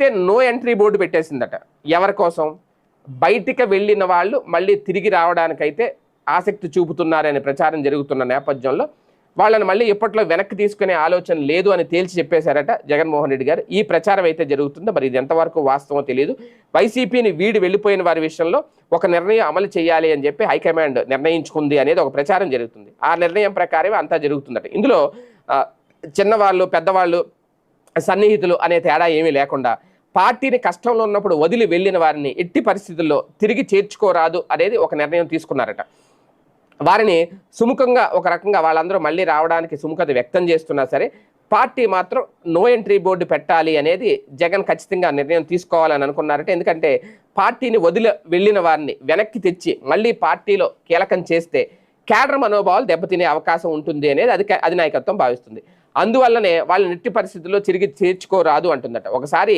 అయితే no entry board పెట్టేసిందట. ఎవరి కోసం? బయటికి వెళ్ళిన వాళ్ళు మళ్ళీ తిరిగి రావడానికైతే ఆసక్తి చూపుతున్నారనే ప్రచారం జరుగుతున్న నేపథ్యంలో వాళ్ళని మళ్ళీ ఇప్పట్లో వెనక్కి తీసుకునే ఆలోచన లేదు అని తేల్చి చెప్పేశారట జగన్మోహన్ రెడ్డి గారు. ఈ ప్రచారం అయితే జరుగుతుందో మరి ఇది ఎంతవరకు వాస్తవం తెలియదు వైసీపీని వీడి వెళ్ళిపోయిన వారి విషయంలో ఒక నిర్ణయం అమలు చేయాలి అని చెప్పి హైకమాండ్ నిర్ణయించుకుంది అనేది ఒక ప్రచారం జరుగుతుంది. ఆ నిర్ణయం ప్రకారమే అంతా జరుగుతుందట. ఇందులో చిన్నవాళ్ళు పెద్దవాళ్ళు సన్నిహితులు అనే తేడా ఏమీ లేకుండా పార్టీని కష్టంలో ఉన్నప్పుడు వదిలి వెళ్ళిన వారిని ఎట్టి పరిస్థితుల్లో తిరిగి చేర్చుకోరాదు అనేది ఒక నిర్ణయం తీసుకున్నారట. వారిని సుముఖంగా ఒక రకంగా వాళ్ళందరూ మళ్ళీ రావడానికి సుముఖత వ్యక్తం చేస్తున్నా సరే పార్టీ మాత్రం నో ఎంట్రీ బోర్డు పెట్టాలి అనేది జగన్ ఖచ్చితంగా నిర్ణయం తీసుకోవాలని అనుకున్నారట. ఎందుకంటే పార్టీని వదిలి వెళ్ళిన వారిని వెనక్కి తెచ్చి మళ్ళీ పార్టీలో కీలకం చేస్తే కేడర్ మనోభావాలు దెబ్బతినే అవకాశం ఉంటుంది అనేది అది అధినాయకత్వం భావిస్తుంది. అందువల్లనే వాళ్ళని నెట్టి పరిస్థితుల్లో తిరిగి చేర్చుకోరాదు అంటుందట. ఒకసారి